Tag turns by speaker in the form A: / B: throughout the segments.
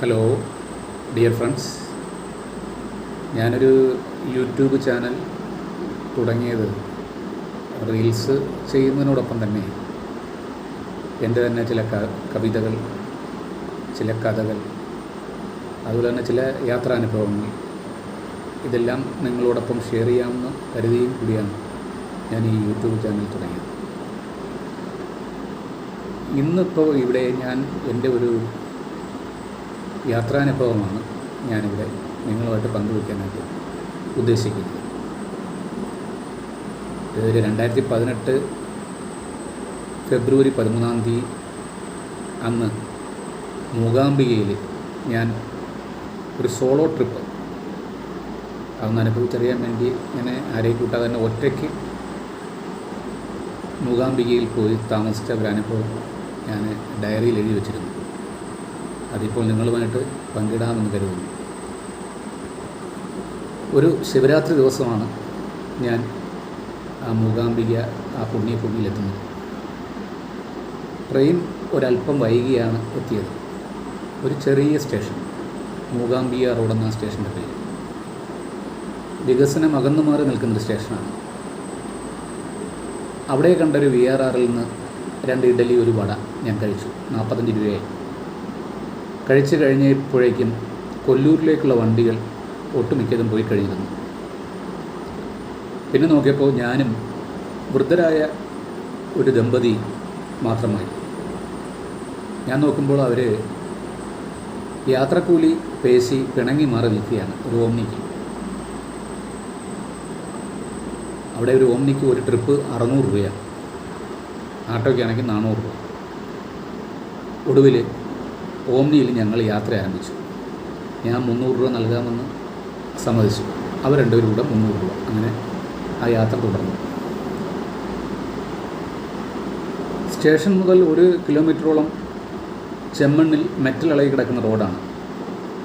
A: Hello dear friends ഞാനൊരു YouTube channel തുടങ്ങിയത് reels ചെയ്യുന്നതിനോടൊപ്പം തന്നെ എന്റെ തന്നെ ചില കവിതകൾ ചില കഥകൾ അതുപോലെ തന്നെ ചില യാത്രാനുഭവങ്ങൾ. ഇതെല്ലാം നിങ്ങളോടൊപ്പം ഷെയർ ചെയ്യാമെന്ന് കരുതിയും കൂടിയാണ് ഞാൻ ഈ യൂട്യൂബ് ചാനൽ തുടങ്ങിയത്. ഇന്നിപ്പോൾ ഇവിടെ ഞാൻ എന്റെ ഒരു യാത്രാനുഭവമാണ് ഞാനിവിടെ നിങ്ങളുമായിട്ട് പങ്കുവയ്ക്കാനായിട്ട് ഉദ്ദേശിക്കുന്നത്. ഇതൊരു രണ്ടായിരത്തി പതിനെട്ട് ഫെബ്രുവരി പതിമൂന്നാം തീയതി അന്ന് മൂകാംബികയിൽ ഞാൻ ഒരു സോളോ ട്രിപ്പ് അതൊന്ന് അനുഭവിച്ചറിയാൻ വേണ്ടി ഇങ്ങനെ ആരെയും കൂട്ടാതെ തന്നെ ഒറ്റയ്ക്ക് മൂകാംബികയിൽ പോയി താമസിച്ച ഒരു അനുഭവം ഞാൻ ഡയറിയിൽ എഴുതി വച്ചിരുന്നു. അതിപ്പോൾ നിങ്ങളുമായിട്ട് പങ്കിടാമെന്ന് കരുതുന്നു. ഒരു ശിവരാത്രി ദിവസമാണ് ഞാൻ ആ മൂകാംബിക ആ പുണ്യ പുണ്യഭൂമിയിലെത്തുന്നത് ട്രെയിൻ ഒരല്പം വൈകിയാണ് എത്തിയത്. ഒരു ചെറിയ സ്റ്റേഷൻ മൂകാംബിക റോഡെന്ന സ്റ്റേഷന്റെ പേര്. വികസനം അകന്നു മാറി നിൽക്കുന്നൊരു സ്റ്റേഷനാണ്. അവിടെ കണ്ടൊരു വി ആർ ആറിൽ നിന്ന് രണ്ട് ഇഡലി ഒരു വട ഞാൻ കഴിച്ചു. നാൽപ്പത്തഞ്ച് രൂപയായി. കഴിച്ചു കഴിഞ്ഞപ്പോഴേക്കും കൊല്ലൂരിലേക്കുള്ള വണ്ടികൾ ഒട്ടുമിക്കതും പോയി കഴിഞ്ഞിരുന്നു. പിന്നെ നോക്കിയപ്പോൾ ഞാനും വൃദ്ധരായ ഒരു ദമ്പതി മാത്രമായി. ഞാൻ നോക്കുമ്പോൾ അവർ യാത്രക്കൂലി പേശി പിണങ്ങി മാറി നിൽക്കുകയാണ് ഒരു ഓംനിക്ക് അവിടെ ഒരു ഓംനിക്ക് ഒരു ട്രിപ്പ് അറുന്നൂറ് രൂപയാണ്. ആട്ടോയ്ക്കാണെങ്കിൽ നാനൂറ് രൂപ. ഒടുവിൽ ഓമ്നിയിൽ ഞങ്ങൾ യാത്ര ആരംഭിച്ചു. ഞാൻ മുന്നൂറ് രൂപ നൽകാമെന്ന് സമ്മതിച്ചു. അവർ രണ്ടുപേരും കൂടെ മുന്നൂറ് രൂപ. അങ്ങനെ ആ യാത്ര തുടർന്നു. സ്റ്റേഷൻ മുതൽ ഒരു കിലോമീറ്ററോളം ചെമ്മണ്ണിൽ മെറ്റൽ ഇളകി കിടക്കുന്ന റോഡാണ്.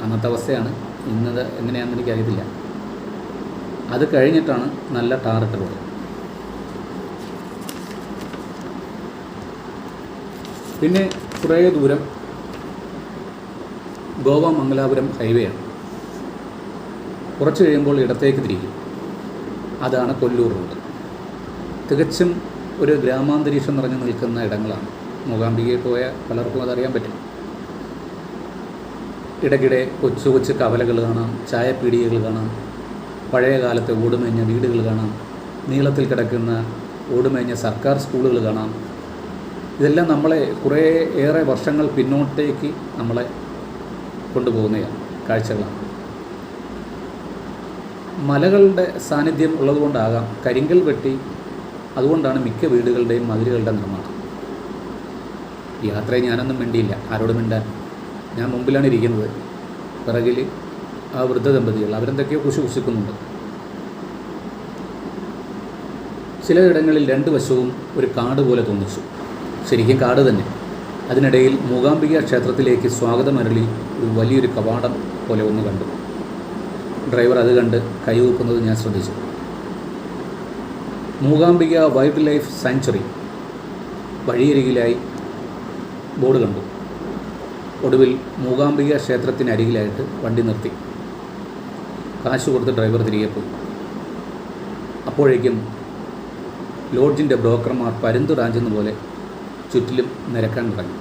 A: അന്നത്തെ അവസ്ഥയാണ്. ഇന്നത് എങ്ങനെയാണെന്ന് എനിക്കറിയത്തില്ല. അത് കഴിഞ്ഞിട്ടാണ് നല്ല ടാറിട്ട റോഡ്. പിന്നെ കുറേ ദൂരം ഗോവ മംഗലാപുരം ഹൈവേ ആണ്. കുറച്ച് കഴിയുമ്പോൾ ഇടത്തേക്ക് തിരിക്കും അതാണ് കൊല്ലൂർ റോഡ്. തികച്ചും ഒരു ഗ്രാമാന്തരീക്ഷം നിറഞ്ഞു നിൽക്കുന്ന ഇടങ്ങളാണ്. മൂകാംബികയിൽ പോയ പലർക്കും അതറിയാൻ പറ്റും. ഇടയ്ക്കിടെ കൊച്ചു കൊച്ചു കവലകൾ കാണാം ചായപ്പീടികകൾ കാണാം പഴയ കാലത്തെ ഓടുമേഞ്ഞ വീടുകൾ കാണാം നീളത്തിൽ കിടക്കുന്ന ഓടുമേഞ്ഞ സർക്കാർ സ്കൂളുകൾ കാണാം. ഇതെല്ലാം നമ്മളെ കുറേ ഏറെ വർഷങ്ങൾ പിന്നോട്ടേക്ക് നമ്മളെ കൊണ്ടുപോകുന്നതാണ് കാഴ്ചകളാണ് മലകളുടെ സാന്നിധ്യം ഉള്ളതുകൊണ്ടാകാം കരിങ്കൽ വെട്ടി അതുകൊണ്ടാണ് മിക്ക വീടുകളുടെയും മതിലുകളുടെ നിർമ്മാണം. ഈ യാത്രയിൽ ഞാനൊന്നും മിണ്ടിയില്ല ആരോടും മിണ്ടാൻ. ഞാൻ മുമ്പിലാണ് ഇരിക്കുന്നത്. പിറകിൽ ആ വൃദ്ധ ദമ്പതികൾ അവരെന്തൊക്കെയോ കുശി കുശിക്കുന്നുണ്ട് ചിലയിടങ്ങളിൽ രണ്ട് വശവും ഒരു കാട് പോലെ തോന്നിച്ചു. ശരിക്കും കാട് തന്നെ. അതിനിടയിൽ മൂകാംബിക ക്ഷേത്രത്തിലേക്ക് സ്വാഗതമരളി ഒരു വലിയൊരു കവാടം പോലെ ഒന്ന് കണ്ടു. ഡ്രൈവർ അത് കണ്ട് കൈവൂക്കുന്നത് ഞാൻ ശ്രദ്ധിച്ചു. മൂകാംബിക വൈൽഡ് ലൈഫ് സാങ്ച്വറി വഴിയരികിലായി ബോർഡ് കണ്ടു. ഒടുവിൽ മൂകാംബിക ക്ഷേത്രത്തിനരികിലായിട്ട് വണ്ടി നിർത്തി. കാശ് കൊടുത്ത് ഡ്രൈവർ തിരികെ പോയി. അപ്പോഴേക്കും ലോഡ്ജിന്റെ ബ്രോക്കർമാർ പരുന്ത് റാഞ്ചുന്ന പോലെ ചുറ്റിലും നിരക്കാൻ തുടങ്ങി.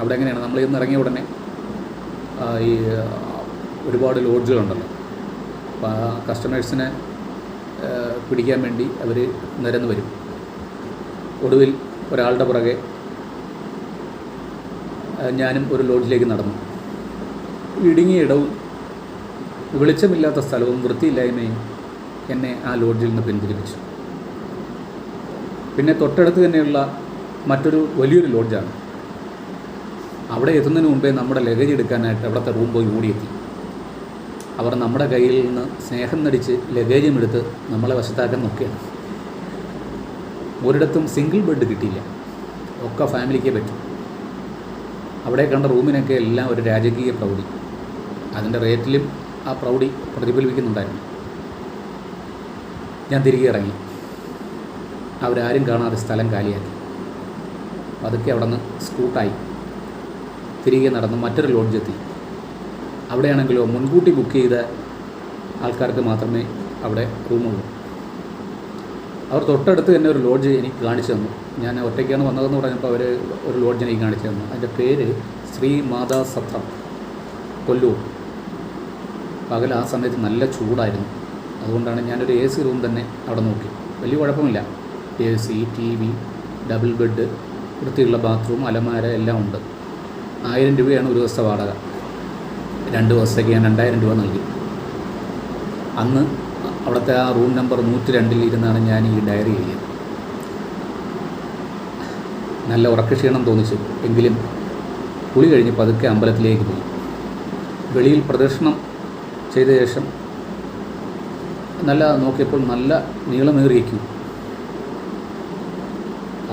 A: അവിടെ എങ്ങനെയാണ്? നമ്മൾ ഇന്ന് ഇറങ്ങിയ ഉടനെ ഈ ഒരുപാട് ലോഡ്ജുകളുണ്ടല്ലോ അപ്പോൾ ആ കസ്റ്റമേഴ്സിനെ പിടിക്കാൻ വേണ്ടി അവർ നിരന്ന് വരും. ഒടുവിൽ ഒരാളുടെ പുറകെ ഞാനും ഒരു ലോഡ്ജിലേക്ക് നടന്നു. ഇടുങ്ങിയ ഇടവും വെളിച്ചമില്ലാത്ത സ്ഥലവും വൃത്തിയില്ലായ്മയും എന്നെ ആ ലോഡ്ജിൽ നിന്ന് പിന്തിരിപ്പിച്ചു പിന്നെ തൊട്ടടുത്ത് തന്നെയുള്ള മറ്റൊരു വലിയൊരു ലോഡ്ജാണ്. അവിടെ എത്തുന്നതിന് മുമ്പേ നമ്മുടെ ലഗേജ് എടുക്കാനായിട്ട് അവിടുത്തെ റൂം പോയി ഓടിയെത്തി അവർ നമ്മുടെ കയ്യിൽ നിന്ന് സ്നേഹം നടിച്ച് ലഗേജും എടുത്ത് നമ്മളെ വശത്താക്കാൻ നോക്കുകയാണ്. ഒരിടത്തും സിംഗിൾ ബെഡ് കിട്ടിയില്ല. ഒക്കെ ഫാമിലിക്കേ പറ്റും. അവിടെ കണ്ട റൂമിനൊക്കെ എല്ലാം ഒരു രാജകീയ പ്രൗഢി. അതിന്റെ റേറ്റിലും ആ പ്രൗഢി പ്രതിഫലിപ്പിക്കുന്നുണ്ടായിരുന്നു. ഞാൻ തിരികെ ഇറങ്ങി. അവരാരും കാണാതെ സ്ഥലം കാലിയാക്കി. പതുക്കെ അവിടെ നിന്ന് സ്കൂട്ടായി തിരികെ നടന്ന് മറ്റൊരു ലോഡ്ജെത്തി അവിടെയാണെങ്കിലോ മുൻകൂട്ടി ബുക്ക് ചെയ്ത ആൾക്കാർക്ക് മാത്രമേ അവിടെ റൂമുള്ളൂ അവർ തൊട്ടടുത്ത് തന്നെ ഒരു ലോഡ്ജ് എനിക്ക് കാണിച്ചു തന്നു. ഞാൻ ഒറ്റയ്ക്കാണ് വന്നതെന്ന് പറഞ്ഞപ്പോൾ അവർ ഒരു ലോഡ്ജ് എനിക്ക് കാണിച്ചു തന്നു. അതിന്റെ പേര് ശ്രീ മാതാ സത്രം കൊല്ലൂർ. പകൽ ആ സമയത്ത് നല്ല ചൂടായിരുന്നു. അതുകൊണ്ടാണ് ഞാനൊരു എ സി റൂം തന്നെ അവിടെ നോക്കി. വലിയ കുഴപ്പമില്ല. A C T V double bed വൃത്തിയുള്ള ബാത്റൂം അലമാര എല്ലാം ഉണ്ട്. ആയിരം രൂപയാണ് ഒരു ദിവസത്തെ വാടക. രണ്ട് ദിവസത്തേക്ക് ഞാൻ രണ്ടായിരം രൂപ നൽകി. അന്ന് അവിടുത്തെ ആ റൂം നമ്പർ നൂറ്റി രണ്ടിൽ ഇരുന്നാണ് ഞാൻ ഈ ഡയറി എഴുതിയത്. നല്ല ഉറക്കക്ഷീണം തോന്നിച്ചു. എങ്കിലും കുളി കഴിഞ്ഞ് പതുക്കെ അമ്പലത്തിലേക്ക് പോയി. വെളിയിൽ പ്രദക്ഷിണം ചെയ്ത ശേഷം നല്ല നോക്കിയപ്പോൾ നല്ല നീളമേറിയ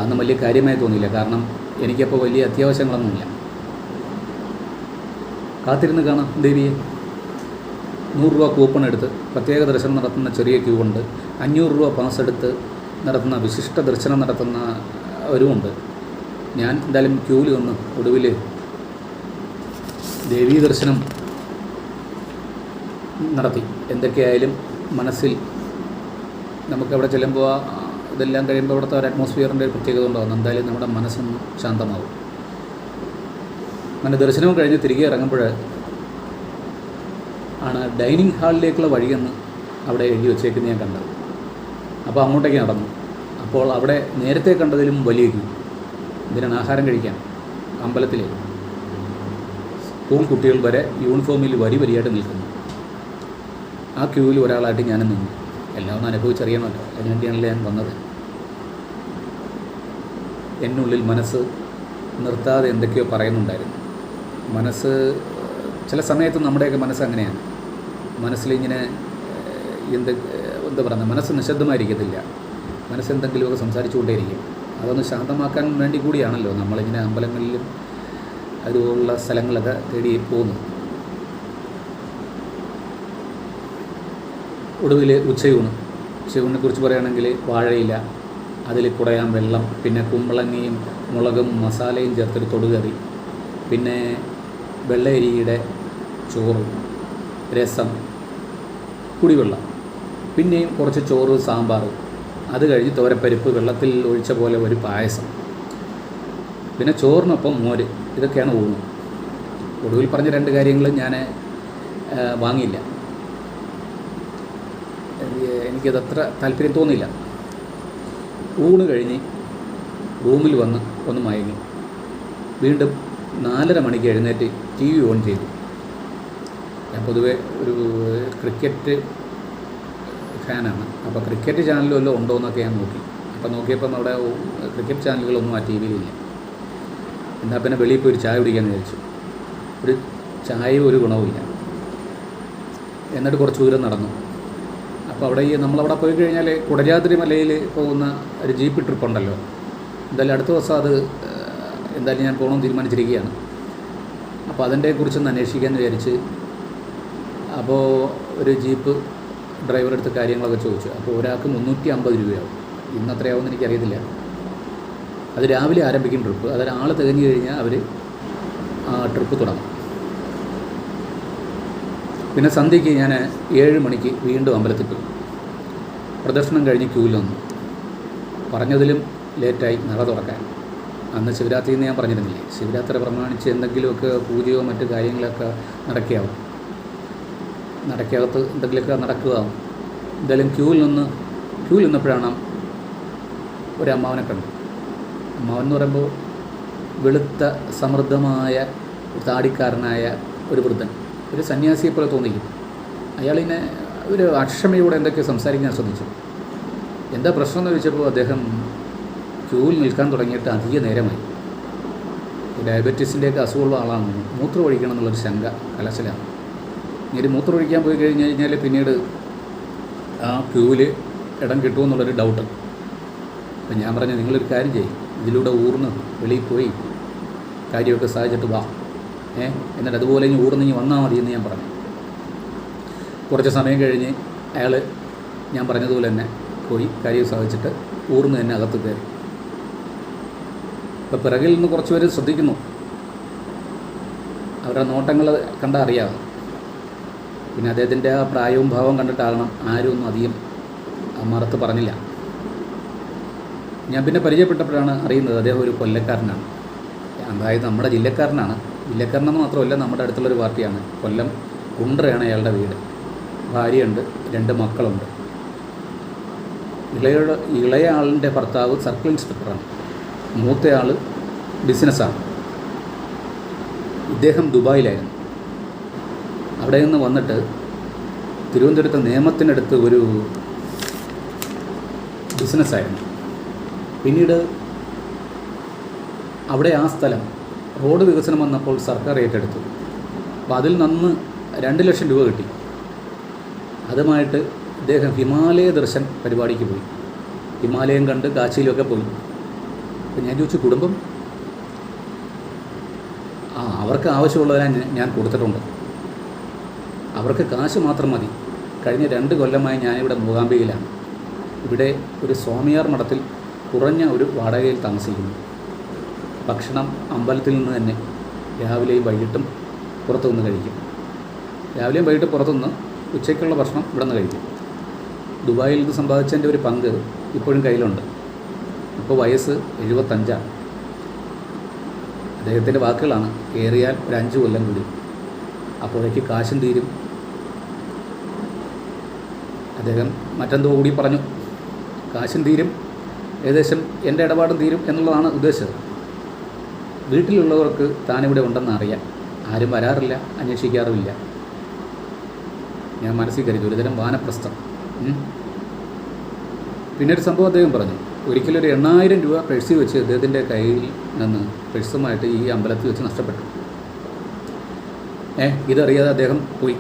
A: അതൊന്നും വലിയ കാര്യമായി തോന്നിയില്ല. കാരണം എനിക്കപ്പോൾ വലിയ അത്യാവശ്യങ്ങളൊന്നുമില്ല. കാത്തിരുന്ന് കാണാം ദേവിയെ. നൂറ് രൂപ കൂപ്പൺ എടുത്ത് പ്രത്യേക ദർശനം നടത്തുന്ന ചെറിയ ക്യൂ ഉണ്ട്. അഞ്ഞൂറ് രൂപ പാസ് എടുത്ത് നടത്തുന്ന വിശിഷ്ട ദർശനം നടത്തുന്ന ഒരുമുണ്ട് ഞാൻ എന്തായാലും ക്യൂവിൽ ഒന്ന് ഒടുവിൽ ദേവീ ദർശനം നടത്തി. എന്തൊക്കെയായാലും മനസ്സിൽ നമുക്കവിടെ ചെല്ലുമ്പോൾ ഇതെല്ലാം കഴിയുമ്പോൾ അവിടുത്തെ ഒരു അറ്റ്മോസ്ഫിയറിന്റെ ഒരു പ്രത്യേകത ഉണ്ടാകും എന്തായാലും നമ്മുടെ മനസ്സൊന്ന് ശാന്തമാകും. അങ്ങനെ ദർശനം കഴിഞ്ഞ് തിരികെ ഇറങ്ങുമ്പോൾ ആണ് ഡൈനിങ് ഹാളിലേക്കുള്ള വഴിയെന്ന് അവിടെ എഴുതി വെച്ചേക്കുന്നത് ഞാൻ കണ്ടത്. അപ്പോൾ അങ്ങോട്ടേക്ക് നടന്നു. അപ്പോൾ അവിടെ നേരത്തെ കണ്ടതിലും വലിയ ക്യൂ. ഇതിനാണ് ആഹാരം കഴിക്കാൻ? അമ്പലത്തിൽ സ്കൂൾ കുട്ടികൾ വരെ യൂണിഫോമിൽ വരി വരിയായിട്ട് നിൽക്കുന്നു. ആ ക്യൂവിൽ ഒരാളായിട്ട് ഞാനും നിന്നു. എല്ലാം ഒന്ന് അനുഭവിച്ചറിയണമല്ലോ. അതിനുവേണ്ടിയാണല്ലോ ഞാൻ വന്നത്. എന്നുള്ളിൽ മനസ്സ് നിർത്താതെ എന്തൊക്കെയോ പറയുന്നുണ്ടായിരുന്നു. മനസ്സ് ചില സമയത്ത് നമ്മുടെയൊക്കെ മനസ്സ് അങ്ങനെയാണ്. മനസ്സിലിങ്ങനെ എന്ത് എന്താ പറയുക മനസ്സ് നിശബ്ദമായിരിക്കത്തില്ല. മനസ്സ് എന്തെങ്കിലുമൊക്കെ സംസാരിച്ചുകൊണ്ടേയിരിക്കും. അതൊന്ന് ശാന്തമാക്കാൻ വേണ്ടി കൂടിയാണല്ലോ നമ്മളിങ്ങനെ അമ്പലങ്ങളിലും അതുപോലുള്ള സ്ഥലങ്ങളൊക്കെ തേടി പോകുന്നത്. ഒടുവിൽ ഉച്ചയൂണ്. ഉച്ചയൂണിനെ കുറിച്ച് പറയുകയാണെങ്കിൽ വാഴയില അതിൽ കുറയാൻ വെള്ളം പിന്നെ കുമ്പളങ്ങയും മുളകും മസാലയും ചേർത്തൊരു തൊടുകറി പിന്നെ വെള്ളയരിയുടെ ചോറ് രസം കുടിവെള്ളം പിന്നെയും കുറച്ച് ചോറ് സാമ്പാർ. അത് കഴിഞ്ഞ് തോരപ്പരിപ്പ് വെള്ളത്തിൽ ഒഴിച്ച പോലെ ഒരു പായസം. പിന്നെ ചോറിനൊപ്പം മോര്. ഇതൊക്കെയാണ് ഊണ്. ഒടുവിൽ പറഞ്ഞ രണ്ട് കാര്യങ്ങളും ഞാൻ വാങ്ങിയില്ല. എനിക്ക് എനിക്കത് അത്ര താല്പര്യം തോന്നിയില്ല. ഊണ് കഴിഞ്ഞ് റൂമിൽ വന്ന് ഒന്ന് മയങ്ങി. വീണ്ടും നാലര മണിക്ക് എഴുന്നേറ്റ് ടി വി ഓൺ ചെയ്തു. ഞാൻ പൊതുവെ ഒരു ക്രിക്കറ്റ് ഫാനാണ്. അപ്പോൾ ക്രിക്കറ്റ് ചാനലും വല്ലതും ഉണ്ടോ എന്നൊക്കെ ഞാൻ നോക്കി. അപ്പോൾ നോക്കിയപ്പം അവിടെ ക്രിക്കറ്റ് ചാനലുകളൊന്നും ആ ടി വിയിലില്ല എന്നാൽ പിന്നെ വെളിയിൽ പോയി ഒരു ചായ കുടിക്കാമെന്ന് വിചാരിച്ചു. ഒരു ചായ ഒരു ഗുണവുമില്ല. എന്നിട്ട് കുറച്ച് ദൂരം നടന്നു. അപ്പോൾ അവിടെ ഈ നമ്മളവിടെ പോയി കഴിഞ്ഞാൽ കുടജാദ്രി മലയിൽ പോകുന്ന ഒരു ജീപ്പ് ട്രിപ്പ് ഉണ്ടല്ലോ. എന്തായാലും അടുത്ത ദിവസം അത് എന്തായാലും ഞാൻ പോകണമെന്ന് തീരുമാനിച്ചിരിക്കുകയാണ്. അപ്പോൾ അതിന്റെ കുറിച്ചൊന്ന് അന്വേഷിക്കാമെന്ന് വിചാരിച്ച് അപ്പോൾ ഒരു ജീപ്പ് ഡ്രൈവറെടുത്ത് കാര്യങ്ങളൊക്കെ ചോദിച്ചു. അപ്പോൾ ഒരാൾക്ക് മുന്നൂറ്റി അമ്പത് രൂപയാവും. ഇന്ന് അത്രയാവുമെന്ന് എനിക്കറിയത്തില്ല. അത് രാവിലെ ആരംഭിക്കും ട്രിപ്പ് അത് ആൾ തികഞ്ഞു കഴിഞ്ഞാൽ അവർ ആ ട്രിപ്പ് തുടങ്ങും. പിന്നെ സന്ധ്യയ്ക്ക് ഞാൻ ഏഴ് മണിക്ക് വീണ്ടും അമ്പലത്തിൽ പോയി. പ്രദർശനം കഴിഞ്ഞ് ക്യൂവിൽ വന്നു. പറഞ്ഞതിലും ലേറ്റായി നട തുറക്കാൻ. അന്ന് ശിവരാത്രി എന്ന് ഞാൻ പറഞ്ഞിരുന്നില്ലേ? ശിവരാത്രി പ്രമാണിച്ച് എന്തെങ്കിലുമൊക്കെ പൂജയോ മറ്റു കാര്യങ്ങളൊക്കെ നടക്കുകയാവും നടക്കകത്ത് എന്തെങ്കിലുമൊക്കെ നടക്കുകയാവും എന്തായാലും ക്യൂവിൽ നിന്ന് ക്യൂവിൽ നിന്നപ്പോഴാണ് ഒരു അമ്മാവനെ കണ്ടു അമ്മാവൻ എന്ന് പറയുമ്പോൾ വെളുത്ത സമൃദ്ധമായ താടിക്കാരനായ ഒരു വൃദ്ധൻ. ഒരു സന്യാസിയെ പോലെ തോന്നിക്കും. അയാളിനെ ഒരു അക്ഷമയോടെ എന്തൊക്കെ സംസാരിക്കാൻ ശ്രദ്ധിച്ചു. എന്താ പ്രശ്നം എന്ന് ചോദിച്ചപ്പോൾ അദ്ദേഹം ക്യൂവിൽ നിൽക്കാൻ തുടങ്ങിയിട്ട് അധിക നേരമായി. ഡയബറ്റീസിന്റെയൊക്കെ അസുഖമുള്ള ആളാണ്. മൂത്രം ഒഴിക്കണം എന്നുള്ളൊരു ശങ്ക കലശലാണ് ഇനി മൂത്രം ഒഴിക്കാൻ പോയി കഴിഞ്ഞ് കഴിഞ്ഞാൽ പിന്നീട് ആ ക്യൂവിൽ ഇടം കിട്ടുമോ കിട്ടുമെന്നുള്ളൊരു ഡൗട്ട് അപ്പം ഞാൻ പറഞ്ഞു നിങ്ങളൊരു കാര്യം ചെയ്യും. ഇതിലൂടെ ഊർന്ന് വെളിയിൽ പോയി. കാര്യമൊക്കെ സാധിച്ചിട്ട് വാ. എന്നിട്ട് അതുപോലെ ഇനി ഊർന്ന് ഇനി വന്നാൽ മതി എന്ന് ഞാൻ പറഞ്ഞു. കുറച്ച് സമയം കഴിഞ്ഞ് അയാൾ ഞാൻ പറഞ്ഞതുപോലെ തന്നെ പോയി കാര്യം സാധിച്ചിട്ട് ഊർന്ന് തന്നെ അകത്ത് കയറി. ഇപ്പോൾ പിറകിൽ നിന്ന് കുറച്ച് പേര് ശ്രദ്ധിക്കുന്നു. അവരുടെ നോട്ടങ്ങൾ കണ്ടാൽ അറിയാം. പിന്നെ അദ്ദേഹത്തിന്റെ ആ പ്രായവും ഭാവവും കണ്ടിട്ടാകണം ആരും ഒന്നും അധികം മറുത്ത് പറഞ്ഞില്ല. ഞാൻ പിന്നെ പരിചയപ്പെട്ടപ്പോഴാണ് അറിയുന്നത് അദ്ദേഹം ഒരു കൊല്ലക്കാരനാണ്. അതായത് നമ്മുടെ ജില്ലക്കാരനാണ്. ജില്ലക്കാരനെന്ന് മാത്രമല്ല നമ്മുടെ അടുത്തുള്ളൊരു പാർട്ടിയാണ്. കൊല്ലം കുണ്ടറയാണ് അയാളുടെ വീട്. ഭാര്യയുണ്ട് രണ്ട് മക്കളുണ്ട്. ഇളയുടെ ഇളയ ആളിന്റെ ഭർത്താവ് സർക്കിൾ ഇൻസ്പെക്ടറാണ്. മൂത്തയാൾ ബിസിനസ്സാണ്. ഇദ്ദേഹം ദുബായിലായിരുന്നു. അവിടെ നിന്ന് വന്നിട്ട് തിരുവനന്തപുരത്ത് നിയമത്തിനടുത്ത് ഒരു ബിസിനസ്സായിരുന്നു. പിന്നീട് അവിടെ ആ സ്ഥലം റോഡ് വികസനം വന്നപ്പോൾ സർക്കാർ ഏറ്റെടുത്തു. അപ്പോൾ അതിൽ നിന്ന് രണ്ട് ലക്ഷം രൂപ കിട്ടി. അതുമായിട്ട് ഇദ്ദേഹം ഹിമാലയ ദർശൻ പരിപാടിക്ക് പോയി. ഹിമാലയം കണ്ട് കാശിയിലൊക്കെ പോയി. അപ്പം ഞാൻ ചോദിച്ചു കുടുംബം? ആ അവർക്ക് ആവശ്യമുള്ളതിനെ ഞാൻ- ഞാൻ കൊടുത്തിട്ടുണ്ട്. അവർക്ക് കാശ് മാത്രം മതി. കഴിഞ്ഞ രണ്ട് കൊല്ലമായി ഞാനിവിടെ മൂകാംബികയിലാണ്. ഇവിടെ ഒരു സ്വാമിയാർ മഠത്തിൽ കുറഞ്ഞ ഒരു വാടകയിൽ താമസിക്കുന്നു. ഭക്ഷണം അമ്പലത്തിൽ നിന്ന് തന്നെ രാവിലെയും വൈകിട്ടും പുറത്തു നിന്ന് കഴിക്കും. രാവിലെയും വൈകിട്ട് പുറത്തുനിന്ന് ഉച്ചയ്ക്കുള്ള ഭക്ഷണം ഇവിടെ നിന്ന് കഴിക്കും. ദുബായിൽ നിന്ന് സമ്പാദിച്ചതിന്റെ ഒരു പങ്ക് ഇപ്പോഴും കയ്യിലുണ്ട്. ഇപ്പോൾ വയസ്സ് എഴുപത്തഞ്ചാണ് അദ്ദേഹത്തിന്റെ വാക്കുകളാണ് ഏറിയാൽ ഒരു അഞ്ച് കൊല്ലം കൂടി. അപ്പോഴേക്ക് കാശും തീരും. അദ്ദേഹം മറ്റെന്തോ കൂടി പറഞ്ഞു. കാശും തീരും. ഏകദേശം എന്റെ ഇടപാടും തീരും എന്നുള്ളതാണ് ഉദ്ദേശിച്ചത്. വീട്ടിലുള്ളവർക്ക് താനിവിടെ ഉണ്ടെന്ന് അറിയാം. ആരും വരാറില്ല അന്വേഷിക്കാറുമില്ല. ഞാൻ മനസ്സിൽ കരുതി ഒരുതരം വാനപ്രസ്ഥം. പിന്നെ ഒരു സംഭവം അദ്ദേഹം പറഞ്ഞു. ഒരിക്കലും ഒരു എണ്ണായിരം രൂപ പേഴ്സി വെച്ച് അദ്ദേഹത്തിന്റെ കയ്യിൽ നിന്ന് പെഴ്സുമായിട്ട് ഈ അമ്പലത്തിൽ വെച്ച് നഷ്ടപ്പെട്ടു. ഏ ഇതറിയാതെ അദ്ദേഹം പോയി.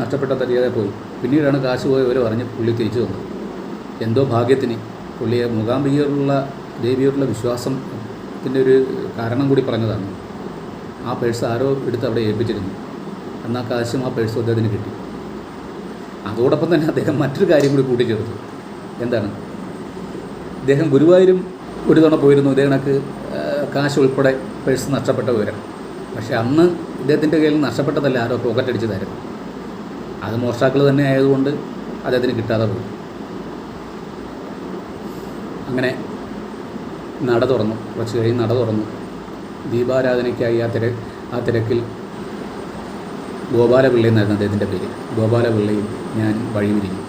A: നഷ്ടപ്പെട്ടതറിയാതെ പോയി. പിന്നീടാണ് കാശ് പോയി ഓരോ പറഞ്ഞ് പുള്ളി തിരിച്ചു വന്നത്. എന്തോ ഭാഗ്യത്തിന് പുള്ളിയെ മൂകാംബികയിലുള്ള ദേവിയോടുള്ള വിശ്വാസത്തിന്റെ ഒരു കാരണം കൂടി പറഞ്ഞതാണ്. ആ പേഴ്സ് ആരോ എടുത്ത് അവിടെ ഏൽപ്പിച്ചിരുന്നു. എന്നാൽ കാശും ആ പേഴ്സ് അദ്ദേഹത്തിന് കിട്ടി. അതോടൊപ്പം തന്നെ അദ്ദേഹം മറ്റൊരു കാര്യം കൂടി കൂട്ടിച്ചേർത്തു. എന്താണ്? അദ്ദേഹം ഗുരുവായൂരും ഒരു തവണ പോയിരുന്നു. ഇതേ കാശ് ഉൾപ്പെടെ പേഴ്സ് നഷ്ടപ്പെട്ട വിവരം. പക്ഷേ അന്ന് ഇദ്ദേഹത്തിന്റെ കയ്യിൽ നഷ്ടപ്പെട്ടതല്ല ആരോ പോക്കറ്റ് അടിച്ചതായിരുന്നു. അത് മോഷ്ടാക്കൾ തന്നെ ആയതുകൊണ്ട് അദ്ദേഹത്തിന് കിട്ടാതെ പോയി. അങ്ങനെ നട തുറന്നു. കുറച്ച് കഴിഞ്ഞ് നട തുറന്നു. ദീപാരാധനയ്ക്കായി ആ തിര ആ തിരക്കിൽ ഗോപാലപിള്ളി എന്നായിരുന്നു അദ്ദേഹത്തിന്റെ പേര്. ഗോപാലപിള്ളയും ഞാൻ വഴിവിരിഞ്ഞു.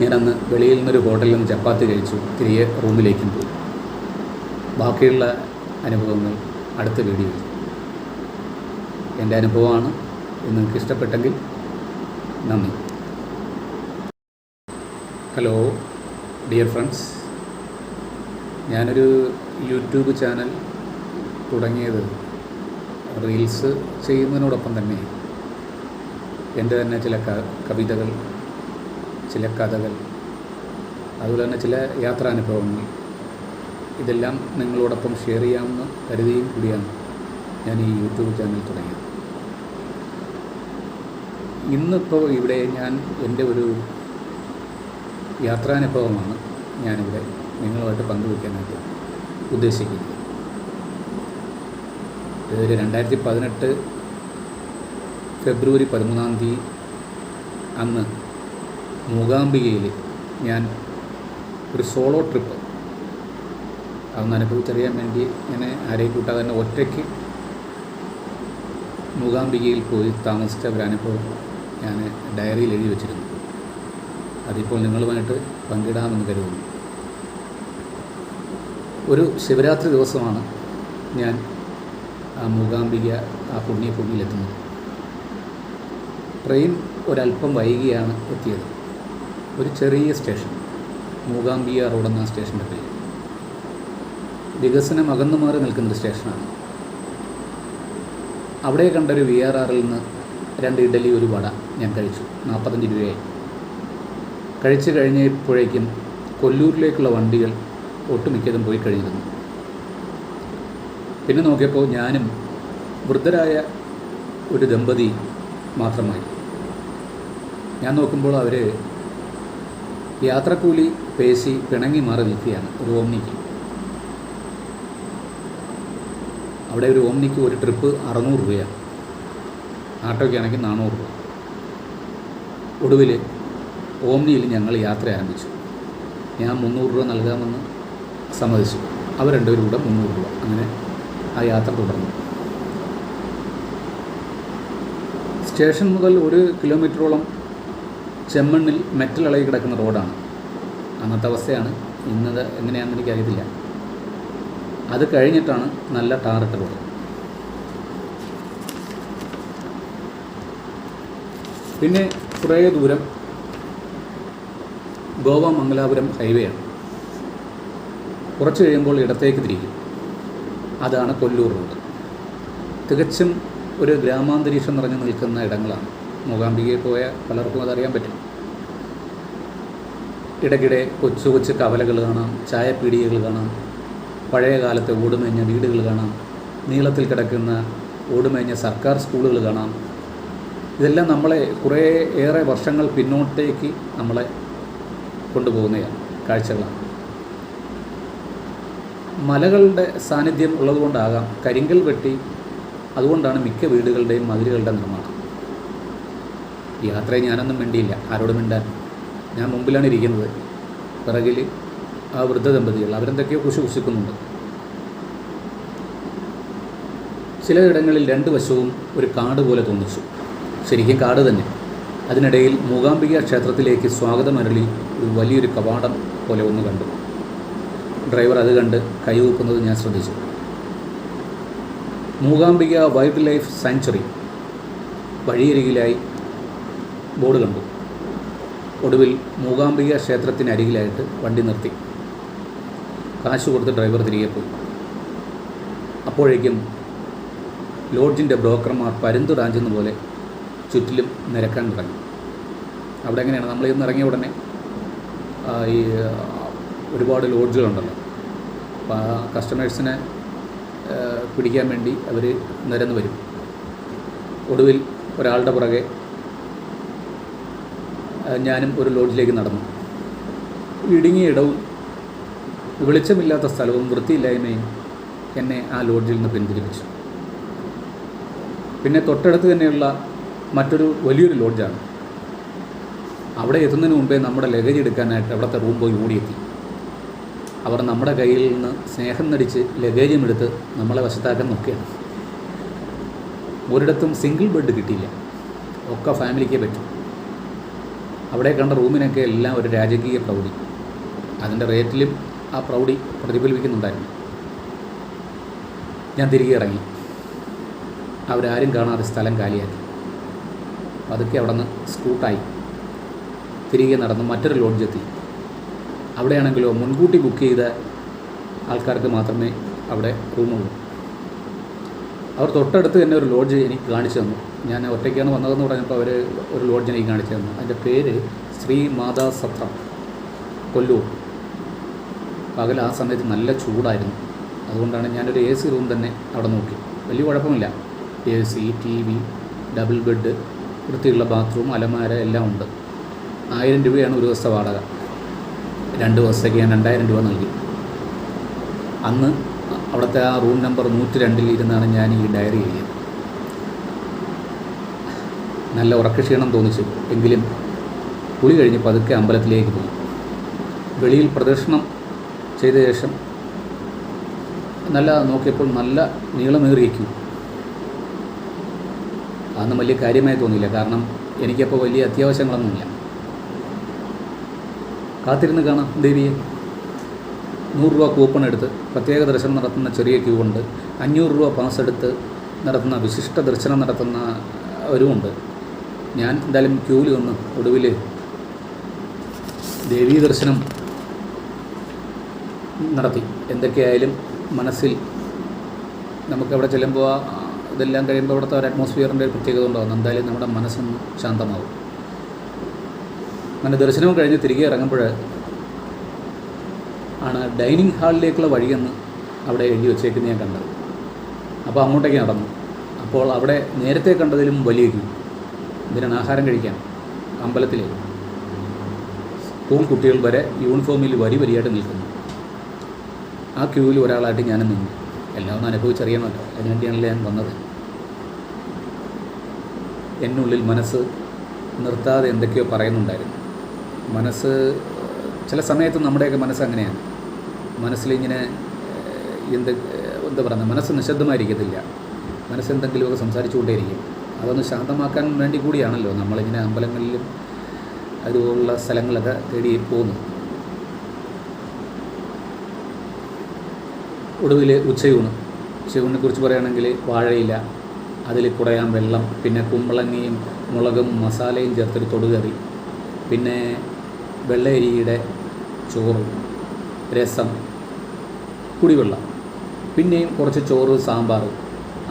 A: ഞാനന്ന് വെളിയിൽ നിന്നൊരു ഹോട്ടലിൽ നിന്ന് ചപ്പാത്തി കഴിച്ചു. തിരികെ റൂമിലേക്കും പോയി. ബാക്കിയുള്ള അനുഭവങ്ങൾ അടുത്ത വീഡിയോയിൽ. എന്റെ അനുഭവമാണ്. നിങ്ങൾക്ക് ഇഷ്ടപ്പെട്ടെങ്കിൽ നന്ദി. Hello dear friends. ഞാനൊരു യൂട്യൂബ് ചാനൽ തുടങ്ങിയത് റീൽസ് ചെയ്യുന്നതിനോടൊപ്പം തന്നെ എന്റെ തന്നെ ചില കവിതകൾ ചില കഥകൾ അതുപോലെ തന്നെ ചില യാത്രാനുഭവങ്ങൾ. ഇതെല്ലാം നിങ്ങളോടൊപ്പം ഷെയർ ചെയ്യാമെന്ന് കരുതിയും കൂടിയാണ് ഞാൻ ഈ യൂട്യൂബ് ചാനൽ തുടങ്ങിയത്. ഇന്നിപ്പോൾ ഇവിടെ ഞാൻ എന്റെ ഒരു യാത്രാനുഭവമാണ് ഞാനിവിടെ നിങ്ങളുമായിട്ട് പങ്കുവയ്ക്കാനായിട്ട് ഉദ്ദേശിക്കുന്നത്. ഇതൊരു രണ്ടായിരത്തി പതിനെട്ട് ഫെബ്രുവരി പതിമൂന്നാം തീയതി അന്ന് മൂകാംബികയിൽ ഞാൻ ഒരു സോളോ ട്രിപ്പ് അതൊന്ന് അനുഭവിച്ചറിയാൻ വേണ്ടി ഞാൻ ആരെയും കൂട്ടാതെ തന്നെ ഒറ്റയ്ക്ക് മൂകാംബികയിൽ പോയി താമസിച്ച ഒരു അനുഭവം ഞാൻ ഡയറിയിൽ എഴുതി വച്ചിരുന്നു. അതിപ്പോൾ നിങ്ങളുമായിട്ട് പങ്കിടാമെന്ന് കരുതുന്നു. ഒരു ശിവരാത്രി ദിവസമാണ് ഞാൻ മൂകാംബിക ആ പുണ്യഭൂമിയിലെത്തുന്നത്. ട്രെയിൻ ഒരല്പം വൈകിയാണ് എത്തിയത്. ഒരു ചെറിയ സ്റ്റേഷൻ മൂകാംബിക റോഡെന്ന സ്റ്റേഷന്റെ പേര്. വികസനം അകന്നു മാറി നിൽക്കുന്നൊരു സ്റ്റേഷനാണ്. അവിടെ കണ്ടൊരു വി ആർ ആറിൽ നിന്ന് രണ്ട് ഇഡലി ഒരു വട ഞാൻ കഴിച്ചു. നാൽപ്പത്തഞ്ച് രൂപയായി. കഴിച്ചു കഴിഞ്ഞപ്പോഴേക്കും കൊല്ലൂരിലേക്കുള്ള വണ്ടികൾ ഒട്ടുമിക്കതും പോയി കഴിഞ്ഞിരുന്നു. പിന്നെ നോക്കിയപ്പോൾ ഞാനും വൃദ്ധരായ ഒരു ദമ്പതി മാത്രമായി. ഞാൻ നോക്കുമ്പോൾ അവർ യാത്രക്കൂലി പേശി പിണങ്ങി മാറി നിൽക്കുകയാണ് ഒരു ഓമ്നിക്ക്. അവിടെ ഒരു ഓമ്നിക്ക് ഒരു ട്രിപ്പ് അറുന്നൂറ് രൂപയാണ് ആട്ടോയ്ക്കാണെങ്കിൽ നാനൂറ് രൂപ. ഒടുവിൽ ഓമ്നിയിൽ ഞങ്ങൾ യാത്ര ആരംഭിച്ചു. ഞാൻ മുന്നൂറ് രൂപ നൽകാമെന്ന് സമ്മതിച്ചു. അവർ രണ്ടുപേരും കൂടെ മുന്നൂറ് രൂപ. അങ്ങനെ ആ യാത്ര തുടർന്നു. സ്റ്റേഷൻ മുതൽ ഒരു കിലോമീറ്ററോളം ചെമ്മണ്ണിൽ മെറ്റൽ ഇളകി കിടക്കുന്ന റോഡാണ്. അന്നത്തെ അവസ്ഥയാണ്. ഇന്നത് എങ്ങനെയാണെന്ന് എനിക്കറിയത്തില്ല. അത് കഴിഞ്ഞിട്ടാണ് നല്ല ടാറിട്ട റോഡ്. പിന്നെ കുറേ ദൂരം ഗോവ മംഗലാപുരം ഹൈവേ ആണ് കുറച്ച് കഴിയുമ്പോൾ ഇടത്തേക്ക് തിരിക്കും അതാണ് കൊല്ലൂർ റോഡ്. തികച്ചും ഒരു ഗ്രാമാന്തരീക്ഷം നിറഞ്ഞു നിൽക്കുന്ന ഇടങ്ങളാണ്. മൂകാംബികയിൽ പോയ പലർക്കും അതറിയാൻ പറ്റും. ഇടയ്ക്കിടെ കൊച്ചു കൊച്ചു കവലകൾ കാണാം ചായപ്പീടികകൾ കാണാം പഴയ കാലത്തെ ഓടുമേഞ്ഞ വീടുകൾ കാണാം നീളത്തിൽ കിടക്കുന്ന ഓടുമേഞ്ഞ സർക്കാർ സ്കൂളുകൾ കാണാം. ഇതെല്ലാം നമ്മളെ കുറേ ഏറെ വർഷങ്ങൾ പിന്നോട്ടേക്ക് നമ്മളെ കൊണ്ടുപോകുന്നതാണ് കാഴ്ചകളാണ്. മലകളുടെ സാന്നിധ്യം ഉള്ളതുകൊണ്ടാകാം കരിങ്കൽ വെട്ടി അതുകൊണ്ടാണ് മിക്ക വീടുകളുടെയും മതിലുകളുടെ നിർമ്മാണം. യാത്രയെ ഞാനൊന്നും മിണ്ടിയില്ല ആരോട് മിണ്ടാൻ. ഞാൻ മുമ്പിലാണ് ഇരിക്കുന്നത്. പിറകിൽ ആ വൃദ്ധ ദമ്പതികൾ അവരെന്തൊക്കെയോ കുശി കുശിക്കുന്നുണ്ട്. ചിലയിടങ്ങളിൽ രണ്ട് വശവും ഒരു കാട് പോലെ തോന്നിച്ചു. ശരിക്കും കാട് തന്നെ. അതിനിടയിൽ മൂകാംബിക ക്ഷേത്രത്തിലേക്ക് സ്വാഗതമരളി ഒരു വലിയൊരു കവാടം പോലെ ഒന്ന് കണ്ടു. ഡ്രൈവർ അത് കണ്ട് കൈവക്കുന്നത് ഞാൻ ശ്രദ്ധിച്ചു. മൂകാംബിക വൈൽഡ് ലൈഫ് സാങ്ച്വറി വഴിയരികിലായി ബോർഡ് കണ്ടു. ഒടുവിൽ മൂകാംബിക ക്ഷേത്രത്തിനരികിലായിട്ട് വണ്ടി നിർത്തി. കാശ് കൊടുത്ത് ഡ്രൈവർ തിരികെ പോയി. അപ്പോഴേക്കും ലോഡ്ജിന്റെ ബ്രോക്കർമാർ പരുന്തു റാഞ്ചുന്ന പോലെ ചുറ്റിലും നിരക്കാൻ തുടങ്ങി. അവിടെ എങ്ങനെയാണ്? നമ്മൾ ഇന്ന് ഇറങ്ങിയ ഉടനെ ഈ ഒരുപാട് ലോഡ്ജുകളുണ്ടല്ലോ. അപ്പോൾ ആ കസ്റ്റമേഴ്സിനെ പിടിക്കാൻ വേണ്ടി അവർ നിരന്ന് വരും. ഒടുവിൽ ഒരാളുടെ പുറകെ ഞാനും ഒരു ലോഡ്ജിലേക്ക് നടന്നു. ഇടുങ്ങിയ ഇടവും വെളിച്ചമില്ലാത്ത സ്ഥലവും വൃത്തിയില്ലായ്മയും എന്നെ ആ ലോഡ്ജിൽ നിന്ന് പിന്തിരിപ്പിച്ചു പിന്നെ തൊട്ടടുത്ത് തന്നെയുള്ള മറ്റൊരു വലിയൊരു ലോഡ്ജാണ്. അവിടെ എത്തുന്നതിന് മുമ്പേ നമ്മുടെ ലഗേജ് എടുക്കാനായിട്ട് അവിടുത്തെ റൂം പോയി ഓടിയെത്തി. അവർ നമ്മുടെ കയ്യിൽ നിന്ന് സ്നേഹം നടിച്ച് ലഗേജും എടുത്ത് നമ്മളെ വശത്താക്കാൻ നോക്കുകയാണ്. ഒരിടത്തും സിംഗിൾ ബെഡ് കിട്ടിയില്ല. ഒക്കെ ഫാമിലിക്കേ പറ്റും. അവിടെ കണ്ട റൂമിനൊക്കെ എല്ലാം ഒരു രാജകീയ പ്രൗഢി. അതിന്റെ റേറ്റിലും ആ പ്രൗഢി പ്രതിഫലിപ്പിക്കുന്നുണ്ടായിരുന്നു. ഞാൻ തിരികെ ഇറങ്ങി. അവരാരും കാണാതെ സ്ഥലം കാലിയാക്കി. പതുക്കെ അവിടെ നിന്ന് സ്കൂട്ടായി തിരികെ നടന്ന് മറ്റൊരു ലോഡ്ജെത്തി അവിടെയാണെങ്കിലോ മുൻകൂട്ടി ബുക്ക് ചെയ്ത ആൾക്കാർക്ക് മാത്രമേ അവിടെ റൂമുള്ളൂ. അവർ തൊട്ടടുത്ത് തന്നെ ഒരു ലോഡ്ജ് എനിക്ക് കാണിച്ചു തന്നു. ഞാൻ ഒറ്റയ്ക്കാണ് വന്നതെന്ന് പറഞ്ഞപ്പോൾ അവർ ഒരു ലോഡ്ജ് എനിക്ക് കാണിച്ചു തന്നു. അതിന്റെ പേര് ശ്രീ മാതാ സത്രം കൊല്ലൂർ. പകൽ ആ സമയത്ത് നല്ല ചൂടായിരുന്നു. അതുകൊണ്ടാണ് ഞാനൊരു എ സി റൂം തന്നെ അവിടെ നോക്കി. വലിയ കുഴപ്പമില്ല. A C T V double bed വൃത്തിയുള്ള ബാത്റൂം അലമാര എല്ലാം ഉണ്ട്. ആയിരം രൂപയാണ് ഒരു ദിവസത്തെ വാടക. രണ്ട് ദിവസത്തേക്ക് ഞാൻ രണ്ടായിരം രൂപ നൽകി. അന്ന് അവിടുത്തെ ആ റൂം നമ്പർ നൂറ്റി രണ്ടിൽ ഇരുന്നാണ് ഞാൻ ഈ ഡയറി എഴുതിയത്. നല്ല ഉറക്കക്ഷീണം തോന്നിച്ചു. എങ്കിലും കുളി കഴിഞ്ഞ് പതുക്കെ അമ്പലത്തിലേക്ക് പോയി. വെളിയിൽ പ്രദക്ഷിണം ചെയ്ത ശേഷം നല്ല നോക്കിയപ്പോൾ നല്ല നീളമേറിയ ക്യൂ. അതൊന്നും വലിയ കാര്യമായി തോന്നിയില്ല. കാരണം എനിക്കപ്പോൾ വലിയ അത്യാവശ്യങ്ങളൊന്നുമില്ല. കാത്തിരുന്ന് കാണാം ദേവിയെ. നൂറ് രൂപ കൂപ്പൺ എടുത്ത് പ്രത്യേക ദർശനം നടത്തുന്ന ചെറിയ ക്യൂ ഉണ്ട്. അഞ്ഞൂറ് രൂപ പാസ് എടുത്ത് നടത്തുന്ന വിശിഷ്ട ദർശനം നടത്തുന്ന ഒരുമുണ്ട് ഞാൻ എന്തായാലും ക്യൂവിൽ വന്ന് ഒടുവിൽ ദേവീ ദർശനം നടത്തി. എന്തൊക്കെയായാലും മനസ്സിൽ നമുക്ക് അവിടെ ചെല്ലുമ്പോൾ ഇതെല്ലാം കഴിയുമ്പോൾ അവിടുത്തെ ഒരു അറ്റ്മോസ്ഫിയറിന്റെ ഒരു പ്രത്യേകത ഉണ്ടാകുന്നു എന്തായാലും നമ്മുടെ മനസ്സൊന്ന് ശാന്തമാവും. അങ്ങനെ ദർശനവും കഴിഞ്ഞ് തിരികെ ഇറങ്ങുമ്പോൾ ആണ് ഡൈനിങ് ഹാളിലേക്കുള്ള വഴിയെന്ന് അവിടെ എഴുതി വെച്ചേക്കുന്ന ഞാൻ കണ്ടത്. അപ്പോൾ അങ്ങോട്ടേക്ക് നടന്നു. അപ്പോൾ അവിടെ നേരത്തെ കണ്ടതിലും വലിയ ക്യൂ. ഇതിനാണ് ആഹാരം കഴിക്കാൻ? അമ്പലത്തിലെ സ്കൂൾ കുട്ടികൾ വരെ യൂണിഫോമിൽ വരി വരിയായിട്ട് നിൽക്കുന്നു. ആ ക്യൂവിൽ ഒരാളായിട്ട് ഞാനും നിന്നു. എല്ലാം ഒന്ന് അനുഭവിച്ചറിയണമല്ലോ. അതിനുവേണ്ടിയാണല്ലോ ഞാൻ വന്നത്. എന്നുള്ളിൽ മനസ്സ് നിർത്താതെ എന്തൊക്കെയോ പറയുന്നുണ്ടായിരുന്നു. മനസ്സ് ചില സമയത്ത് നമ്മുടെയൊക്കെ മനസ്സ് അങ്ങനെയാണ്. മനസ്സിലിങ്ങനെ എന്ത് എന്താ പറയുക മനസ്സ് നിശബ്ദമായിരിക്കത്തില്ല. മനസ്സെന്തെങ്കിലുമൊക്കെ സംസാരിച്ചുകൊണ്ടേയിരിക്കും. അതൊന്ന് ശാന്തമാക്കാൻ വേണ്ടി കൂടിയാണല്ലോ നമ്മളിങ്ങനെ അമ്പലങ്ങളിലും അതുപോലുള്ള സ്ഥലങ്ങളൊക്കെ തേടി പോകുന്നു ഒടുവിൽ ഉച്ചയൂണ്. ഉച്ചയൂണിനെ കുറിച്ച് പറയുകയാണെങ്കിൽ വാഴയില അതിൽ കുടയാൻ വെള്ളം പിന്നെ കുമ്പളങ്ങയും മുളകും മസാലയും ചേർത്തൊരു തൊടുകറി പിന്നെ വെള്ളയരിയുടെ ചോറ് രസം കുടിവെള്ളം പിന്നെയും കുറച്ച് ചോറ് സാമ്പാർ.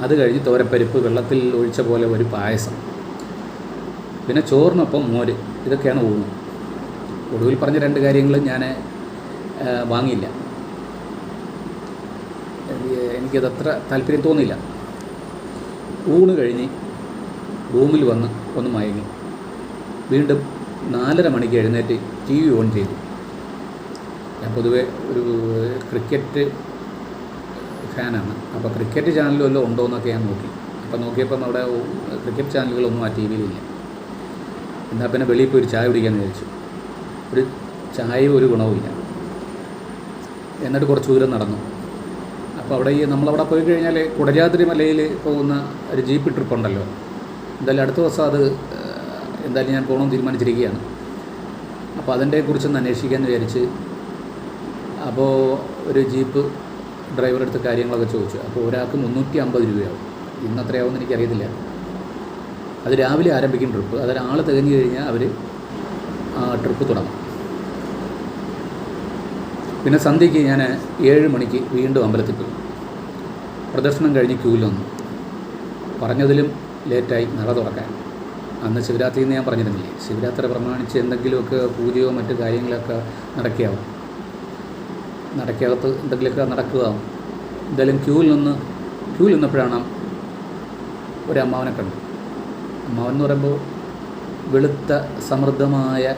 A: അത് കഴിഞ്ഞ് തോരപ്പരിപ്പ് വെള്ളത്തിൽ ഒഴിച്ച പോലെ ഒരു പായസം. പിന്നെ ചോറിനൊപ്പം മോര്. ഇതൊക്കെയാണ് ഊണ്. ഒടുവിൽ പറഞ്ഞ രണ്ട് കാര്യങ്ങൾ ഞാൻ വാങ്ങിയില്ല. എനിക്ക് എനിക്കതത്ര താല്പര്യം തോന്നിയില്ല. ഊണ് കഴിഞ്ഞ് റൂമിൽ വന്ന് ഒന്ന് മയങ്ങി. വീണ്ടും നാലര മണിക്ക് എഴുന്നേറ്റ് ടി വി ഓൺ ചെയ്തു. ഞാൻ പൊതുവേ ഒരു ക്രിക്കറ്റ് ഫാനാണ്. അപ്പോൾ ക്രിക്കറ്റ് ചാനൽ വല്ലതും ഉണ്ടോ എന്നൊക്കെ ഞാൻ നോക്കി. അപ്പോൾ നോക്കിയപ്പോൾ അവിടെ ക്രിക്കറ്റ് ചാനലുകളൊന്നും ആ ടി വിയിലില്ല എന്നാൽ പിന്നെ വെളിയിൽ പോയി ഒരു ചായ കുടിക്കാമെന്ന് വിചാരിച്ചു. ഒരു ചായ ഒരു ഗുണവുമില്ല എന്നിട്ട് കുറച്ച് ദൂരം നടന്നു. അപ്പോൾ അവിടെ ഈ നമ്മളവിടെ പോയി കഴിഞ്ഞാൽ കുടജാദ്രി മലയിൽ പോകുന്ന ഒരു ജീപ്പ് ട്രിപ്പ് ഉണ്ടല്ലോ എന്തായാലും അടുത്ത ദിവസം അത് എന്തായാലും ഞാൻ പോകണമെന്ന് തീരുമാനിച്ചിരിക്കുകയാണ്. അപ്പോൾ അതിന്റെ കുറിച്ചൊന്ന് അന്വേഷിക്കാമെന്ന് വിചാരിച്ച് അപ്പോൾ ഒരു ജീപ്പ് ഡ്രൈവറെ അടുത്ത് കാര്യങ്ങളൊക്കെ ചോദിച്ചു. അപ്പോൾ ഒരാൾക്ക് മുന്നൂറ്റി അമ്പത് രൂപയാവും. ഇന്ന് എന്ന് എനിക്കറിയത്തില്ല. അത് രാവിലെ ആരംഭിക്കും ട്രിപ്പ്. അതൊരാൾ തികഞ്ഞു കഴിഞ്ഞാൽ അവർ ആ ട്രിപ്പ് തുടങ്ങും. പിന്നെ സന്ധ്യയ്ക്ക് ഞാൻ ഏഴ് മണിക്ക് വീണ്ടും അമ്പലത്തിൽ പോയി പ്രദർശനം കഴിഞ്ഞ് ക്യൂവിൽ വന്നു. പറഞ്ഞതിലും ലേറ്റായി നട തുറക്കാൻ. അന്ന് ശിവരാത്രി എന്ന് ഞാൻ പറഞ്ഞിരുന്നില്ലേ? ശിവരാത്രി പ്രമാണിച്ച് എന്തെങ്കിലുമൊക്കെ പൂജയോ മറ്റു കാര്യങ്ങളൊക്കെ നടക്കുകയാവും. നടക്കകത്ത് എന്തെങ്കിലുമൊക്കെ നടക്കുക എന്തായാലും ക്യൂവിൽ നിന്ന് ക്യൂവിൽ നിന്നപ്പോഴാണ് ഒരു അമ്മാവനെ കണ്ടു അമ്മാവൻ എന്ന് പറയുമ്പോൾ വെളുത്ത സമൃദ്ധമായ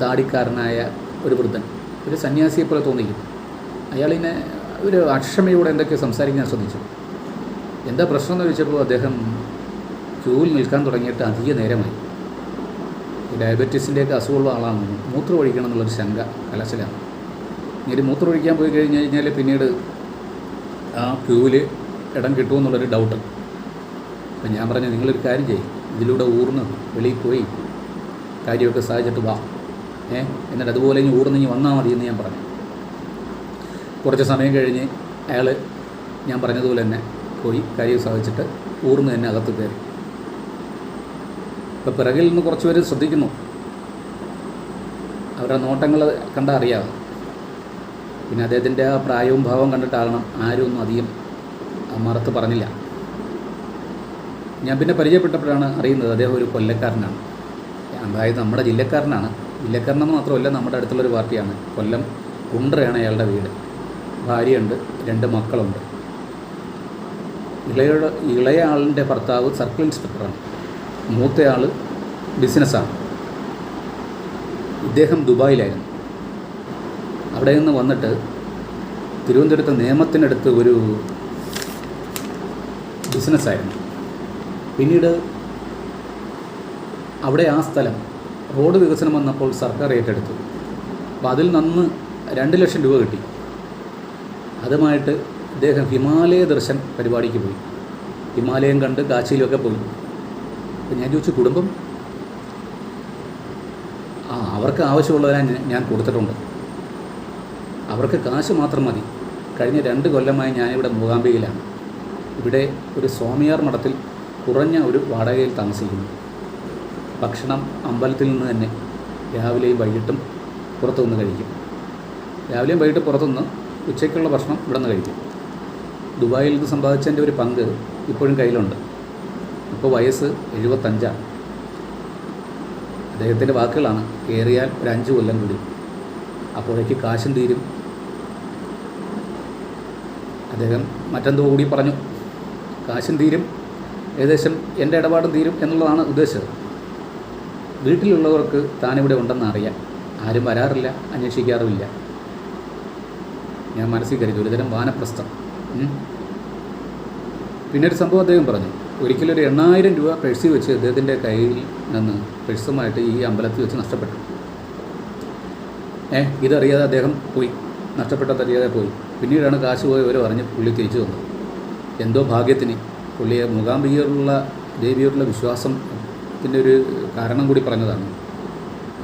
A: താടിക്കാരനായ ഒരു വൃദ്ധൻ. ഒരു സന്യാസിയെ പോലെ തോന്നിക്കും അയാളിനെ ഒരു അക്ഷമയോടെ എന്തൊക്കെ സംസാരിക്കാൻ ശ്രദ്ധിച്ചു. എന്താ പ്രശ്നം എന്ന് ചോദിച്ചപ്പോൾ അദ്ദേഹം ക്യൂവിൽ നിൽക്കാൻ തുടങ്ങിയിട്ട് അധിക നേരമായി. ഡയബറ്റീസിന്റെയൊക്കെ അസുഖമുള്ള ആളാണ്. മൂത്രം ഒഴിക്കണം എന്നുള്ളൊരു ശങ്ക കലശലാണ്. ഇനി മൂത്രം ഒഴിക്കാൻ പോയി കഴിഞ്ഞ് കഴിഞ്ഞാൽ പിന്നീട് ആ ക്യൂവിൽ ഇടം കിട്ടുമെന്നുള്ളൊരു ഡൗട്ട് അപ്പം ഞാൻ പറഞ്ഞു നിങ്ങളൊരു കാര്യം ചെയ്യും. ഇതിലൂടെ ഊർന്ന് വെളിയിൽ പോയി കാര്യമൊക്കെ സാധിച്ചിട്ട് വാ. ഏ? എന്നിട്ട് അതുപോലെ ഇനി ഊർന്ന് ഇനി വന്നാൽ മതി എന്ന് ഞാൻ പറഞ്ഞു. കുറച്ച് സമയം കഴിഞ്ഞ് അയാൾ ഞാൻ പറഞ്ഞതുപോലെ തന്നെ പോയി കാര്യം സാധിച്ചിട്ട് ഊർന്ന് തന്നെ അകത്ത് കയറി. ഇപ്പോൾ പിറകിൽ നിന്ന് കുറച്ച് പേര് ശ്രദ്ധിക്കുന്നു. അവരുടെ നോട്ടങ്ങൾ കണ്ടാൽ അറിയാം. പിന്നെ അദ്ദേഹത്തിന്റെ ആ പ്രായവും ഭാവവും കണ്ടിട്ടാകണം ആരും ഒന്നും അധികം മറത്ത് പറഞ്ഞില്ല. ഞാൻ പിന്നെ പരിചയപ്പെട്ടപ്പോഴാണ് അറിയുന്നത് അദ്ദേഹം ഒരു കൊല്ലക്കാരനാണ്. അതായത് നമ്മുടെ ജില്ലക്കാരനാണ്. ജില്ലക്കാരനെന്ന് മാത്രമല്ല നമ്മുടെ അടുത്തുള്ളൊരു പാർട്ടിയാണ്. കൊല്ലം കുണ്ട്രയാണ് അയാളുടെ വീട്. ഭാര്യയുണ്ട് രണ്ട് മക്കളുണ്ട്. ഇളയുടെ ഇളയ ആളിന്റെ ഭർത്താവ് സർക്കിൾ ഇൻസ്പെക്ടറാണ്. മൂത്തയാൾ ബിസിനസ്സാണ്. ഇദ്ദേഹം ദുബായിലായിരുന്നു. അവിടെ നിന്ന് വന്നിട്ട് തിരുവനന്തപുരത്ത് നിയമത്തിനടുത്ത് ഒരു ബിസിനസ്സായിരുന്നു. പിന്നീട് അവിടെ ആ സ്ഥലം റോഡ് വികസനം വന്നപ്പോൾ സർക്കാർ ഏറ്റെടുത്തു. അപ്പോൾ അതിൽ നിന്ന് രണ്ട് ലക്ഷം രൂപ കിട്ടി. അതുമായിട്ട് ഇദ്ദേഹം ഹിമാലയ ദർശൻ പരിപാടിക്ക് പോയി. ഹിമാലയം കണ്ട് കാശിയിലൊക്കെ പോയി. അപ്പോൾ ഞാൻ ചോദിച്ചു കുടുംബം? ആ അവർക്ക് ആവശ്യമുള്ളതിനെ ഞാൻ- ഞാൻ കൊടുത്തിട്ടുണ്ട്. അവർക്ക് കാശ് മാത്രം മതി. കഴിഞ്ഞ രണ്ട് കൊല്ലമായി ഞാനിവിടെ മൂകാംബികയിലാണ്. ഇവിടെ ഒരു സ്വാമിയാർ മഠത്തിൽ കുറഞ്ഞ ഒരു വാടകയിൽ താമസിക്കുന്നു. ഭക്ഷണം അമ്പലത്തിൽ നിന്ന് തന്നെ രാവിലെയും വൈകിട്ടും പുറത്തുനിന്ന് കഴിക്കും. രാവിലെയും വൈകിട്ട് പുറത്തുനിന്ന് ഉച്ചയ്ക്കുള്ള ഭക്ഷണം ഇവിടെ നിന്ന് കഴിക്കും. ദുബായിൽ നിന്ന് സമ്പാദിച്ചതിന്റെ ഒരു പങ്ക് ഇപ്പോഴും കയ്യിലുണ്ട്. ഇപ്പോൾ വയസ്സ് എഴുപത്തഞ്ചാണ് അദ്ദേഹത്തിന്റെ വാക്കുകളാണ് കയറിയാൽ ഒരു അഞ്ച് കൊല്ലം കൂടി. അപ്പോഴേക്ക് കാശും തീരും. അദ്ദേഹം മറ്റെന്തോ കൂടി പറഞ്ഞു കാശും തീരും ഏകദേശം എന്റെ ഇടപാടും തീരും എന്നുള്ളതാണ് ഉദ്ദേശിച്ചത്. വീട്ടിലുള്ളവർക്ക് താനിവിടെ ഉണ്ടെന്ന് അറിയാം. ആരും വരാറില്ല അന്വേഷിക്കാറുമില്ല. ഞാൻ മനസ്സിൽ കരുതി ഒരുതരം വാനപ്രസ്ഥം. പിന്നൊരു പിന്നെ സംഭവം അദ്ദേഹം പറഞ്ഞു ഒരിക്കലൊരു എണ്ണായിരം രൂപ പേഴ്സി വെച്ച് അദ്ദേഹത്തിന്റെ കയ്യിൽ നിന്ന് പേഴ്സുമായിട്ട് ഈ അമ്പലത്തിൽ വെച്ച് നഷ്ടപ്പെട്ടു. ഏ ഇതറിയാതെ അദ്ദേഹം പോയി. നഷ്ടപ്പെട്ടതറിയാതെ പോയി. പിന്നീടാണ് കാശ് പോയി അവർ പറഞ്ഞ് പുള്ളി തിരിച്ചു വന്നത്. എന്തോ ഭാഗ്യത്തിന് പുള്ളിയെ മൂകാംബികയിലുള്ള ദേവിയോടുള്ള വിശ്വാസത്തിന്റെ ഒരു കാരണം കൂടി പറഞ്ഞതാണ്.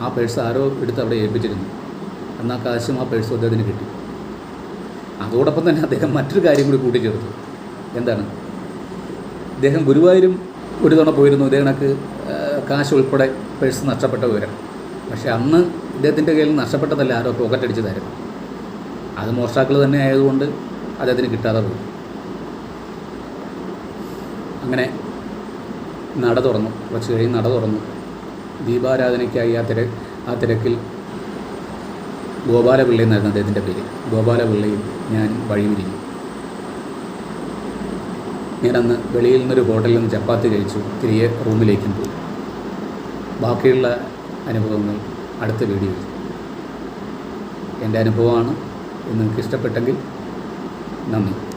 A: ആ പേഴ്സ് ആരോ എടുത്ത് അവിടെ ഏൽപ്പിച്ചിരുന്നു. എന്നാൽ കാശും ആ പേഴ്സും അദ്ദേഹത്തിന് കിട്ടി. അതോടൊപ്പം തന്നെ അദ്ദേഹം മറ്റൊരു കാര്യം കൂടി കൂട്ടിച്ചേർത്തു. എന്താണ്? ഇദ്ദേഹം ഗുരുവായൂരും ഒരു തവണ പോയിരുന്നു. ഇതേ കാശ് ഉൾപ്പെടെ പേഴ്സ് നഷ്ടപ്പെട്ട വിവരം. പക്ഷേ അന്ന് ഇദ്ദേഹത്തിന്റെ കയ്യിൽ നഷ്ടപ്പെട്ടതല്ല ആരോ പോക്കറ്റ് അടിച്ചതായിരുന്നു. അത് മോഷ്ടാക്കൾ തന്നെ ആയതുകൊണ്ട് അദ്ദേഹത്തിന് കിട്ടാതെ പോയി. അങ്ങനെ നട തുറന്നു. കുറച്ച് കഴിഞ്ഞ് നട തുറന്നു. ദീപാരാധനയ്ക്കായി ആ തിര ആ തിരക്കിൽ ഗോപാലപിള്ള എന്നായിരുന്നു അദ്ദേഹത്തിന്റെ പേര്. ഗോപാലപിള്ളയും ഞാൻ വഴിവിരിഞ്ഞു. ഞാൻ അന്ന് വെളിയിൽ നിന്നൊരു ഹോട്ടലിൽ നിന്ന് ചപ്പാത്തി കഴിച്ചു തിരികെ റൂമിലേക്കും പോയി. ബാക്കിയുള്ള അനുഭവങ്ങൾ അടുത്ത വീഡിയോയിൽ. എന്റെ അനുഭവമാണ്. നിങ്ങൾക്ക് ഇഷ്ടപ്പെട്ടെങ്കിൽ നന്ദി.